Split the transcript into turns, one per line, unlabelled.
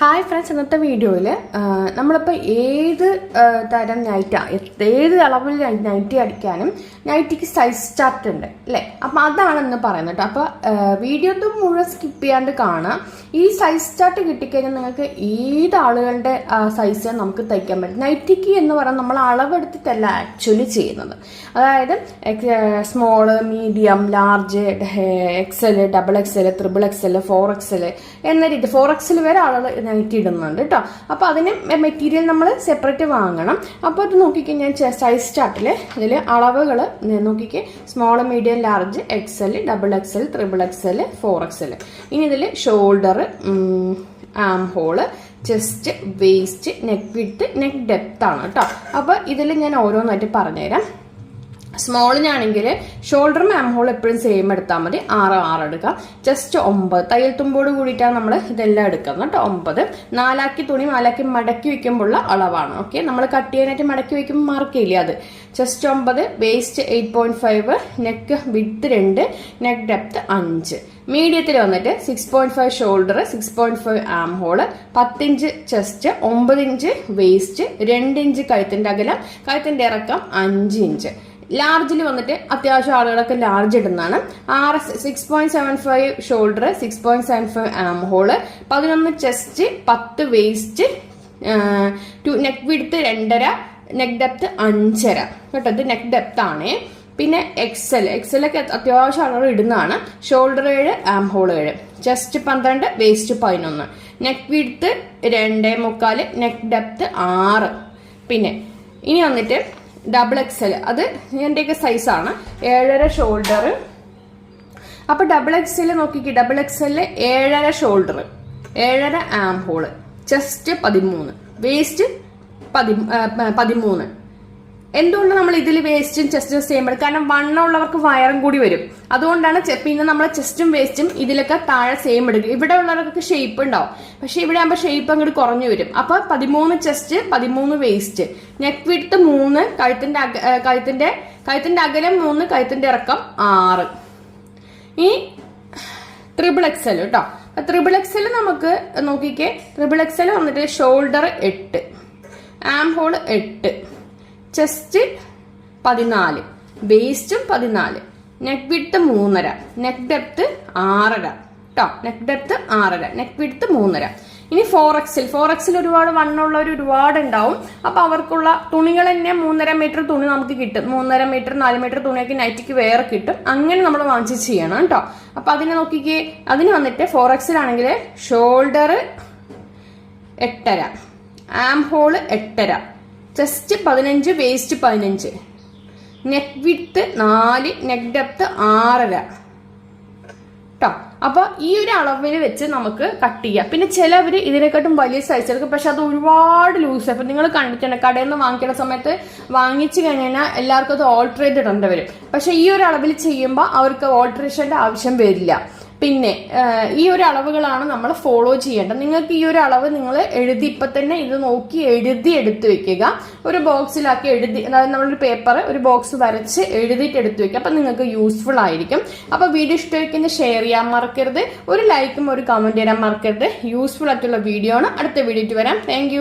Hi friends ഇന്നത്തെ വീഡിയോയിൽ നമ്മളിപ്പോൾ ഏത് തരം നൈറ്റ ഏത് അളവിൽ നൈറ്റി അടിക്കാനും നൈറ്റിക്ക് സൈസ് ചാർട്ട് ഉണ്ട് അല്ലേ? അപ്പം അതാണ് ഇന്ന് പറയുന്നത് കേട്ടോ. അപ്പോൾ വീഡിയോ മുഴുവൻ സ്കിപ്പ് ചെയ്യാണ്ട് കാണാം. ഈ സൈസ് ചാർട്ട് കിട്ടിക്കഴിഞ്ഞാൽ നിങ്ങൾക്ക് ഏത് ആളുകളുടെ സൈസ് നമുക്ക് തയ്ക്കാൻ പറ്റും? നൈറ്റിക്ക് എന്ന് പറയുന്നത് നമ്മൾ അളവെടുത്തിട്ടല്ല ആക്ച്വലി ചെയ്യുന്നത്. അതായത് small medium large XL double XL triple XL four XL എന്ന രീതി. ഫോർ എക്സൽ വരെ ആളുകൾ നൈറ്റി ഇടുന്നുണ്ട് കേട്ടോ അപ്പോൾ അതിന് മെറ്റീരിയൽ നമ്മൾ സെപ്പറേറ്റ് വാങ്ങണം. അപ്പോൾ ഇത് നോക്കിക്കേ ഞാൻ സൈസ് ചാർട്ടിൽ അതിൽ അളവുകൾ നോക്കിക്കേ. Small medium large XL double XL triple XL four XL ഇനി ഇതിൽ shoulder arm hole chest waist neck width neck depth ആണ് കേട്ടോ അപ്പോൾ ഇതിൽ ഞാൻ ഓരോന്നായിട്ട് പറഞ്ഞുതരാം. സ്മോളിനാണെങ്കിൽ ഷോൾഡർ മാം ഹോൾ എപ്പോഴും സെയിം എടുത്താൽ മതി. ആറ് ആറ് എടുക്കാം. ജസ്റ്റ് ഒമ്പത്. തയ്യൽ തുമ്പോട് കൂടിയിട്ടാണ് നമ്മൾ ഇതെല്ലാം എടുക്കുന്നത് കേട്ടോ. ഒമ്പത്. നാലാക്കി തുണി നാലാക്കി മടക്കി വെക്കുമ്പോഴുള്ള അളവാണ്. ഓക്കെ നമ്മൾ കട്ട് ചെയ്യാനായിട്ട് മടക്കി വെക്കുമ്പോൾ മാർക്ക് ചെയ്യില്ല അത്? ജസ്റ്റ് ഒമ്പത്. Waist eight point five neck width രണ്ട്. നെക്ക് ഡെപ്ത് അഞ്ച്. മീഡിയത്തിൽ വന്നിട്ട് six point five shoulder six point five arm hole പത്തിഞ്ച് chest ഒമ്പത് ഇഞ്ച് വേസ്റ്റ് രണ്ട് ഇഞ്ച് കഴുത്തിന്റെ അകലം കഴുത്തിന്റെ ഇറക്കം അഞ്ച് ഇഞ്ച് ലാർജിൽ വന്നിട്ട് അത്യാവശ്യം ആളുകളൊക്കെ ലാർജ് ഇടുന്നതാണ്. R S six point seven five shoulder six point seven five arm hole പതിനൊന്ന് ചെസ്റ്റ് പത്ത് വേസ്റ്റ് ടു നെക്ക് വിടുത്ത് രണ്ടര നെക്ക് ഡെപ്ത് അഞ്ചര. കേട്ടോ ഇത് നെക്ക് ഡെപ്ത് ആണ്. പിന്നെ എക്സൽ എക്സലൊക്കെ അത്യാവശ്യം ആളുകൾ ഇടുന്നതാണ്. ഷോൾഡർ ഏഴ് ആം ഹോൾ ഏഴ്. ചെസ്റ്റ് പന്ത്രണ്ട് വേസ്റ്റ് പതിനൊന്ന്. നെക്ക് വിടുത്ത് രണ്ടേ മുക്കാൽ നെക്ക് ഡെപ്ത് ആറ്. പിന്നെ ഇനി വന്നിട്ട് ഡബിൾ എക്സൽ അത് എന്റെയൊക്കെ സൈസാണ് ഏഴര ഷോൾഡർ അപ്പൊ ഡബിൾ എക്സൽ നോക്കിക്ക്. ഡബിൾ എക്സലിൽ ഏഴര ഷോൾഡർ ഏഴര ആം ഹോൾ ചെസ്റ്റ് പതിമൂന്ന്. വേസ്റ്റ് പതി പതിമൂന്ന്. എന്തുകൊണ്ട് നമ്മൾ ഇതിൽ വേസ്റ്റും ചെസ്റ്റും എടുക്കും? കാരണം വണ്ണമുള്ളവർക്ക് വയറും കൂടി വരും. അതുകൊണ്ടാണ് പിന്നെ നമ്മൾ ചെസ്റ്റും വേസ്റ്റും ഇതിലൊക്കെ താഴെ സെയിം എടുക്കുക. ഇവിടെ ഉള്ളവർക്ക് ഷേപ്പ് ഉണ്ടാവും. പക്ഷെ ഇവിടെ ആകുമ്പോൾ ഷേപ്പ് അങ്ങോട്ട് കുറഞ്ഞു വരും. അപ്പൊ പതിമൂന്ന് ചെസ്റ്റ് പതിമൂന്ന് വേസ്റ്റ് നെക്ക് വിട്ട് മൂന്ന് കഴുത്തിന്റെ കഴുത്തിന്റെ കഴുത്തിന്റെ അകലം മൂന്ന് കഴുത്തിന്റെ ഇറക്കം ആറ്. ഈ ട്രിപ്പിൾ എക്സൽ കേട്ടോ ട്രിപ്പിൾ എക്സൽ നമുക്ക് നോക്കിക്കേ. ട്രിപ്പിൾ എക്സൽ വന്നിട്ട് ഷോൾഡർ എട്ട്. ആം ഹോൾ എട്ട്. ചെസ്റ്റ് പതിനാല് വേസ്റ്റും പതിനാല്. നെക്ക് വിട്ട് മൂന്നര നെക്ക് ഡെപ്ത് ആറര. കേട്ടോ നെക്ക് ഡെപ്ത് ആറര നെക്ക് വിട്ട് മൂന്നര. ഇനി ഫോർ എക്സിൽ ഫോർ എക്സിൽ ഒരുപാട് വണ്ണുള്ളവർ ഒരുപാട് ഉണ്ടാവും അപ്പൊ അവർക്കുള്ള തുണികൾ തന്നെ മൂന്നര മീറ്റർ തുണി നമുക്ക് കിട്ടും. മൂന്നര മീറ്റർ നാല് മീറ്റർ തുണിയൊക്കെ നൈറ്റിക്ക് വേറെ കിട്ടും. അങ്ങനെ നമ്മൾ വാങ്ങിച്ച് ചെയ്യണം കേട്ടോ അപ്പൊ അതിനെ നോക്കിക്കേ അതിന് വന്നിട്ട് ഫോർ എക്സിലാണെങ്കിൽ ഷോൾഡർ എട്ടര ആം ഹോൾ എട്ടര. ചെസ്റ്റ് പതിനഞ്ച് വേസ്റ്റ് പതിനഞ്ച്. നെക്ക് വിത്ത് നാല് നെക്ക് ഡെപ്ത് ആറര. കേട്ടോ അപ്പൊ ഈ ഒരു അളവിൽ വെച്ച് നമുക്ക് കട്ട് ചെയ്യാം. പിന്നെ ചിലവർ ഇതിനെക്കാട്ടും വലിയ സൈസ് എടുക്കും പക്ഷെ അത് ഒരുപാട് ലൂസ് അപ്പൊ നിങ്ങൾ കണ്ടിട്ടുണ്ട് കടയിൽ നിന്ന് വാങ്ങിക്കുന്ന സമയത്ത് വാങ്ങിച്ചു കഴിഞ്ഞാൽ എല്ലാവർക്കും അത് ഓൾട്ടർ ചെയ്തിടേണ്ടി വരും. പക്ഷെ ഈ ഒരു അളവിൽ ചെയ്യുമ്പോൾ അവർക്ക് ഓൾട്ടറേഷന്റെ ആവശ്യം വരില്ല. പിന്നെ ഈ ഒരു അളവുകളാണ് നമ്മൾ ഫോളോ ചെയ്യേണ്ടത്. നിങ്ങൾക്ക് ഈ ഒരു അളവ് നിങ്ങൾ എഴുതി ഇപ്പൊ തന്നെ ഇത് നോക്കി എഴുതി എടുത്തു വെക്കുക. ഒരു ബോക്സിലാക്കി എഴുതി അതായത് നമ്മളൊരു പേപ്പർ ഒരു ബോക്സ് വരച്ച് എഴുതിയിട്ട് എടുത്തു വെക്കുക. അപ്പൊ നിങ്ങൾക്ക് യൂസ്ഫുൾ ആയിരിക്കും. അപ്പൊ വീഡിയോ ഇഷ്ടമായിരിക്കുന്ന ഷെയർ ചെയ്യാൻ മറക്കരുത്. ഒരു ലൈക്കും ഒരു കമന്റ് ചെയ്യാൻ മറക്കരുത്. യൂസ്ഫുൾ ആയിട്ടുള്ള വീഡിയോ ആണ്. അടുത്ത വീഡിയോയ്ക്ക് വരാം. താങ്ക്